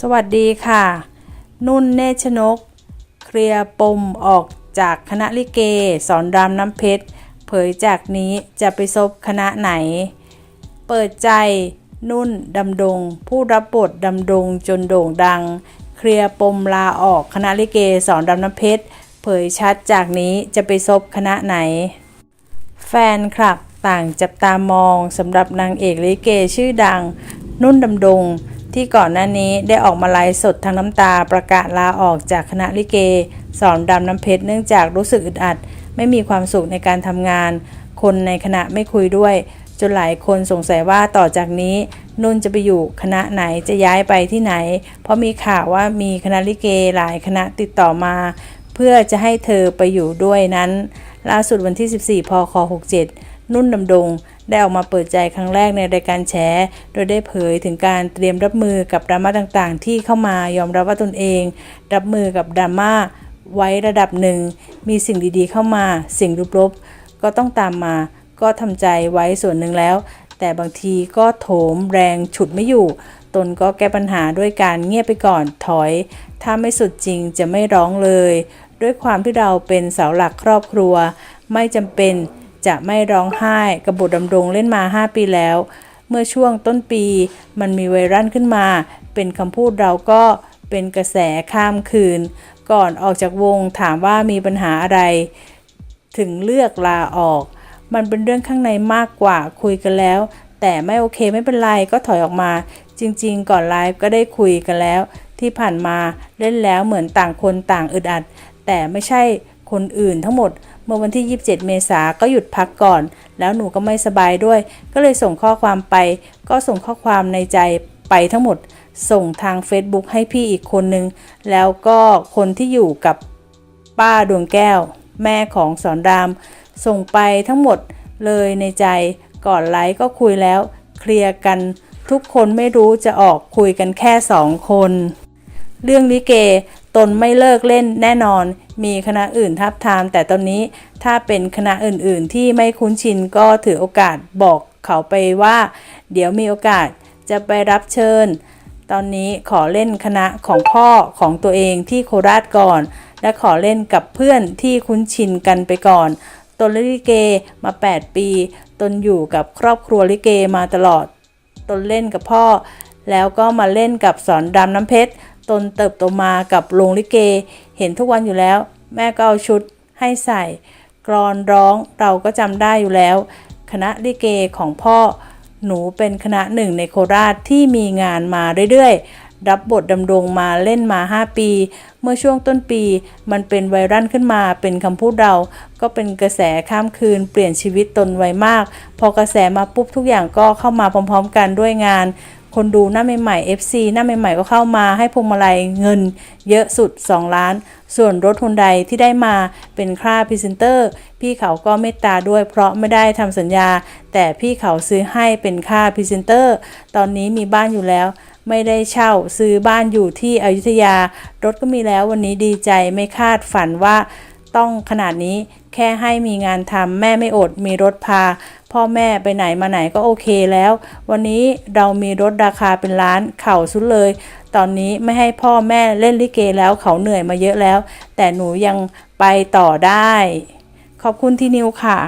สวัสดีค่ะ นุ่นเนชนก เคลียร์ปมออกจากคณะลิเก สอนรามน้ำเพชร เผยจากนี้จะไปซบคณะไหน เปิดใจนุ่นดำดง ผู้รับบทดำดงจนโด่งดัง เคลียร์ปมลาออกคณะลิเก สอนรามน้ำเพชร เผยชัดจากนี้จะไปซบคณะไหน แฟนคลับต่างจับตามองสำหรับนางเอกลิเกชื่อดัง นุ่นดำดง ที่ก่อนหน้านี้ได้ออกมาไลฟ์สดทั้งน้ำตาประกาศลาออกจากคณะลิเก สอนดำน้ำเพชรเนื่องจากรู้สึกอึดอัด ไม่มีความสุขในการทำงาน คนในคณะไม่คุยด้วย จนหลายคนสงสัยว่าต่อจากนี้นุ่นจะไปอยู่คณะไหนจะย้ายไปที่ไหน เพราะมีข่าวว่ามีคณะลิเกหลายคณะติดต่อมา เพื่อจะให้เธอไปอยู่ด้วยนั้น ล่าสุดวันที่ 14 พค 67 นุ่นดำดง ได้ออกมาเปิดใจครั้งแรกในรายการแฉโดยได้เผยถึงการเตรียมรับมือกับดราม่าต่างๆ ที่เข้ามายอมรับว่าตนเอง รับมือกับดราม่าไว้ระดับหนึ่ง มีสิ่งดีๆเข้ามา สิ่งลบๆก็ต้องตามมา ก็ทำใจไว้ส่วนหนึ่งแล้ว แต่บางทีก็โถมแรงฉุดไม่อยู่ ตนก็แก้ปัญหาด้วยการเงียบไปก่อนถอย ถ้าไม่สุดจริงจะไม่ร้องเลย ด้วยความที่เราเป็นเสาหลักครอบครัว ไม่จำเป็น จะไม่ร้องไห้กับบทดำรงเล่นมา 5 ปีแล้ว เมื่อช่วงต้นปีมันมีไวรัลขึ้นมา เป็นคำพูดเราก็เป็นกระแสข้ามคืน ก่อนออกจากวงถามว่ามีปัญหาอะไร ถึงเลือกลาออก มันเป็นเรื่องข้างในมากกว่าคุยกันแล้ว แต่ไม่โอเคไม่เป็นไรก็ถอยออกมา จริง ๆ ก่อนไลฟ์ก็ได้คุยกันแล้ว ที่ผ่านมาเล่นแล้วเหมือนต่างคนต่างอึดอัด แต่ไม่ใช่ คนอื่นทั้งหมด เมื่อวันที่ 27 เมษาก็หยุดพักก่อน แล้วหนูก็ไม่สบายด้วย ก็เลยส่งข้อความไป ก็ส่งข้อความในใจไปทั้งหมด ส่งทาง Facebook ให้พี่อีกคนนึง แล้วก็คนที่อยู่กับป้าดวงแก้ว แม่ของสอนราม ส่งไปทั้งหมดเลยในใจก่อนไลฟ์ก็คุยแล้ว เคลียร์กันทุกคนไม่รู้จะออกคุยกันแค่สองคน เรื่องลิเก ตนไม่เลิกเล่นแน่นอน มีคณะอื่นทับทาม แต่ตอนนี้ถ้าเป็นคณะอื่นๆ ที่ไม่คุ้นชินก็ถือโอกาสบอกเขาไปว่า เดี๋ยวมีโอกาสจะไปรับเชิญ ตอนนี้ขอเล่นคณะของพ่อของตัวเองที่โคราชก่อน และขอเล่นกับเพื่อนที่คุ้นชินกันไปก่อนตนเล่นลิเกมา 8 ปี ตนอยู่กับครอบครัวลิเกมาตลอด ตนเล่นกับพ่อ แล้วก็มาเล่นกับสอนดำน้ำเพชร ตนเติบโตมากับโรงลิเก เห็นทุกวันอยู่แล้ว แม่ก็เอาชุดให้ใส่ กรอนร้องเราก็จำได้อยู่แล้ว คณะลิเกของพ่อ หนูเป็นคณะหนึ่งในโคราชที่มีงานมาเรื่อยๆ รับบทดำรงมาเล่นมา 5 ปี เมื่อช่วงต้นปี มันเป็นไวรัลขึ้นมาเป็นคำพูดเรา ก็เป็นกระแสข้ามคืนเปลี่ยนชีวิตตนไวมาก พอกระแสมาปุ๊บทุกอย่างก็เข้ามาพร้อมๆ กันด้วยงาน คนดูหน้าใหม่ๆ FC หน้าใหม่ๆก็เข้ามาให้พวงมาลัยเงินเยอะสุด 2 ล้าน ส่วนรถฮุนไดที่ได้มาเป็นค่าพรีเซนเตอร์ พี่เขาก็เมตตาด้วยเพราะไม่ได้ทำสัญญา แต่พี่เขาซื้อให้เป็นค่าพรีเซนเตอร์ ตอนนี้มีบ้านอยู่แล้วไม่ได้เช่าซื้อบ้านอยู่ที่อยุธยา รถก็มีแล้ววันนี้ดีใจไม่คาดฝันว่าต้องขนาดนี้แค่ให้มีงานทำแม่ไม่อดมีรถพา พ่อแม่ไปไหนมาไหนก็โอเคแล้ว วันนี้เรามีรถราคาเป็นล้านเข่าสุดเลย ตอนนี้ไม่ให้พ่อแม่เล่นลิเกแล้วเขาเหนื่อยมาเยอะแล้ว แต่หนูยังไปต่อได้ ขอบคุณที่นิวค่ะ